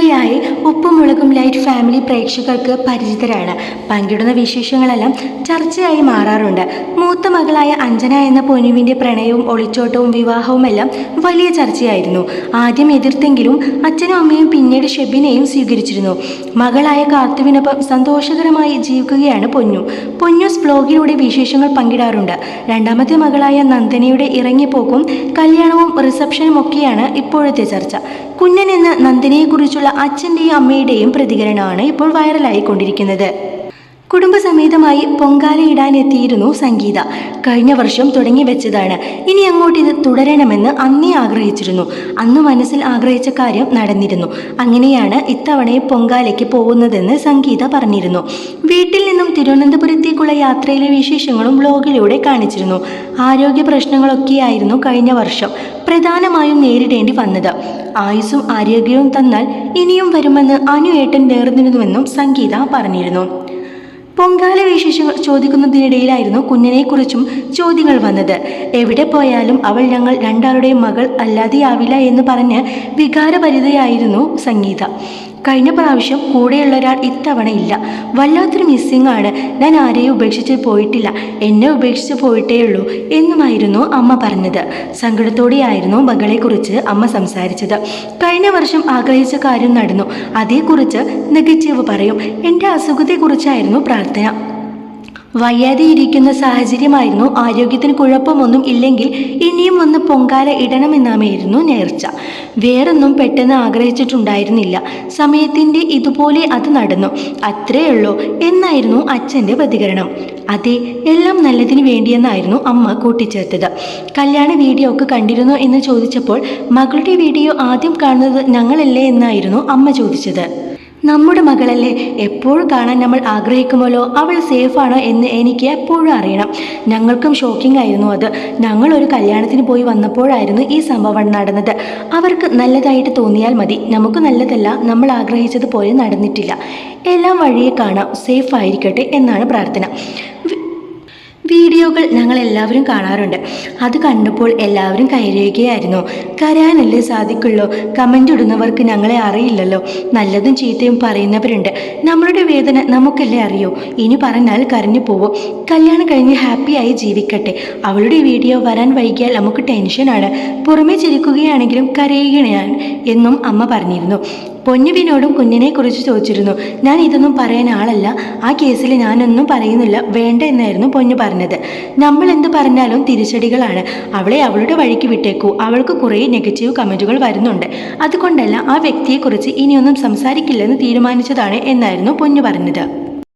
ഇതോടെയായി ഉപ്പും മുളകും light family പ്രേക്ഷകർക്ക് പരിചിതരാണ്. പങ്കിടുന്ന വിശേഷങ്ങളെല്ലാം ചർച്ചയായി മാറാറുണ്ട്. മൂത്ത മകളായ അഞ്ജന എന്ന പൊന്നുവിന്റെ പ്രണയവും ഒളിച്ചോട്ടവും വിവാഹവും എല്ലാം വലിയ ചർച്ചയായിരുന്നു. ആദ്യം എതിർത്തെങ്കിലും അച്ഛനും അമ്മയും പിന്നീട് ഷെബിനെയും സ്വീകരിച്ചിരുന്നു. മകളായ കാർത്തുവിനൊപ്പം സന്തോഷകരമായി ജീവിക്കുകയാണ് പൊന്നു. പൊന്നൂസ് ബ്ലോഗിലൂടെ വിശേഷങ്ങൾ പങ്കിടാറുണ്ട്. രണ്ടാമത്തെ മകളായ നന്ദനയുടെ ഇറങ്ങിപ്പോക്കും കല്യാണവും റിസപ്ഷനും ഒക്കെയാണ് ഇപ്പോഴത്തെ ചർച്ച. കുഞ്ഞൻ എന്ന നന്ദനയെക്കുറിച്ചുള്ള അച്ഛന്റെയും അമ്മയുടെയും പ്രതികരണമാണ് ഇപ്പോൾ വൈറലായിക്കൊണ്ടിരിക്കുന്നത് കുടുംബസമേതമായി പൊങ്കാലയിടാനെത്തിയിരുന്നു സംഗീത. കഴിഞ്ഞ വർഷം തുടങ്ങി വെച്ചതാണ്. ഇനി അങ്ങോട്ട് ഇത് തുടരണമെന്ന് അന്നേ ആഗ്രഹിച്ചിരുന്നു. അന്ന് മനസ്സിൽ ആഗ്രഹിച്ച കാര്യം നടന്നിരുന്നു. അങ്ങനെയാണ് ഇത്തവണയും പൊങ്കാലയ്ക്ക് പോകുന്നതെന്ന് സംഗീത പറഞ്ഞിരുന്നു. വീട്ടിൽ നിന്നും തിരുവനന്തപുരത്തേക്കുള്ള യാത്രയിലെ വിശേഷങ്ങളും ബ്ലോഗിലൂടെ കാണിച്ചിരുന്നു. ആരോഗ്യ പ്രശ്നങ്ങളൊക്കെയായിരുന്നു കഴിഞ്ഞ വർഷം പ്രധാനമായും നേരിടേണ്ടി വന്നത്. ആയുസ്സും ആരോഗ്യവും തന്നാൽ ഇനിയും വരുമെന്ന് അനുയേട്ടൻ നേർന്നിരുന്നുവെന്നും സംഗീത പറഞ്ഞിരുന്നു. പൊങ്കാല വിശേഷങ്ങൾ ചോദിക്കുന്നതിനിടയിലായിരുന്നു കുഞ്ഞിനെക്കുറിച്ചും ചോദ്യങ്ങൾ വന്നത്. എവിടെ പോയാലും അവൾ ഞങ്ങൾ രണ്ടാളുടെയും മകൾ അല്ലാതെയാവില്ല എന്ന് പറഞ്ഞ് വികാരഭരിതയായിരുന്നു സംഗീത. കഴിഞ്ഞ പ്രാവശ്യം കൂടെയുള്ള ഒരാൾ ഇത്തവണ ഇല്ല വല്ലാത്തൊരു മിസ്സിംഗ് ആണ്. ഞാൻ ആരെയും ഉപേക്ഷിച്ച് പോയിട്ടില്ല. എന്നെ ഉപേക്ഷിച്ച് പോയിട്ടേ ഉള്ളൂ എന്നുമായിരുന്നു അമ്മ പറഞ്ഞത്. സങ്കടത്തോടെയായിരുന്നു മകളെക്കുറിച്ച് അമ്മ സംസാരിച്ചത്. കഴിഞ്ഞ വർഷം ആഗ്രഹിച്ച കാര്യം നടന്നു. അതേക്കുറിച്ച് നെഗറ്റീവ് പറയും. എന്റെ അസുഖത്തെക്കുറിച്ചായിരുന്നു പ്രാർത്ഥന. വയ്യാതെ ഇരിക്കുന്ന സാഹചര്യമായിരുന്നു. ആരോഗ്യത്തിന് കുഴപ്പമൊന്നും ഇല്ലെങ്കിൽ ഇനിയും ഒന്ന് പൊങ്കാല ഇടണമെന്നാമായിരുന്നു നേർച്ച. വേറൊന്നും പെട്ടെന്ന് ആഗ്രഹിച്ചിട്ടുണ്ടായിരുന്നില്ല. സമയത്തിന്റെ ഇതുപോലെ അത് നടന്നു. അത്രയുള്ളൂ എന്നായിരുന്നു അച്ഛന്റെ പ്രതികരണം. അതെ എല്ലാം നല്ലതിന് വേണ്ടിയെന്നായിരുന്നു അമ്മ കൂട്ടിച്ചേർത്തത്. കല്യാണ വീഡിയോ ഒക്കെ കണ്ടിരുന്നോ എന്ന് ചോദിച്ചപ്പോൾ മകളുടെ വീഡിയോ ആദ്യം കാണുന്നത് ഞങ്ങളല്ലേ എന്നായിരുന്നു അമ്മ ചോദിച്ചത്. നമ്മുടെ മകളല്ലേ? എപ്പോഴും കാണാൻ നമ്മൾ ആഗ്രഹിക്കുമല്ലോ? അവൾ സേഫാണോ എന്ന് എനിക്ക് എപ്പോഴും അറിയണം. ഞങ്ങൾക്കും ഷോക്കിംഗ് ആയിരുന്നു അത്. ഞങ്ങൾ ഒരു കല്യാണത്തിന് പോയി വന്നപ്പോഴായിരുന്നു ഈ സംഭവം നടന്നത്. അവർക്ക് നല്ലതായിട്ട് തോന്നിയാൽ മതി. നമുക്ക് നല്ലതല്ല. നമ്മൾ ആഗ്രഹിച്ചതുപോലെ നടന്നിട്ടില്ല. എല്ലാം വഴിയെ കാണാം. സേഫ് ആയിരിക്കട്ടെ എന്നാണ് പ്രാർത്ഥന. വീഡിയോകൾ ഞങ്ങൾ എല്ലാവരും കാണാറുണ്ട്. അത് കണ്ടപ്പോൾ എല്ലാവരും കയറിയുകയായിരുന്നു കരയാനല്ലേ സാധിക്കുള്ളൂ? കമന്റ് ഇടുന്നവർക്ക് ഞങ്ങളെ അറിയില്ലല്ലോ. നല്ലതും ചീത്തയും പറയുന്നവരുണ്ട്. നമ്മളുടെ വേദന നമുക്കല്ലേ അറിയൂ? ഇനി പറഞ്ഞാൽ കരഞ്ഞു പോവും. കല്യാണം കഴിഞ്ഞ് ഹാപ്പിയായി ജീവിക്കട്ടെ. അവളുടെ വീഡിയോ വരാൻ വൈകിയാൽ നമുക്ക് ടെൻഷനാണ്. പുറമേ ചിരിക്കുകയാണെങ്കിലും കരയുകയാണ് എന്നും അമ്മ പറഞ്ഞിരുന്നു. പൊന്നുവിനോടും കുഞ്ഞിനെ കുറിച്ച് ചോദിച്ചിരുന്നു. ഞാൻ ഇതൊന്നും പറയാൻ ആളല്ല. ആ കേസിൽ ഞാനൊന്നും പറയുന്നില്ല. വേണ്ട എന്നായിരുന്നു പൊന്നു പറഞ്ഞത്. നമ്മൾ എന്ത് പറഞ്ഞാലും തിരിച്ചടികളാണ്. അവളെ അവളുടെ വഴിക്ക് വിട്ടേക്കൂ. അവൾക്ക് കുറേ നെഗറ്റീവ് കമന്റുകൾ വരുന്നുണ്ട്. അതുകൊണ്ടല്ല ആ വ്യക്തിയെക്കുറിച്ച് ഇനിയൊന്നും സംസാരിക്കില്ലെന്ന് തീരുമാനിച്ചതാണ് എന്നായിരുന്നു പൊന്നു പറഞ്ഞത്.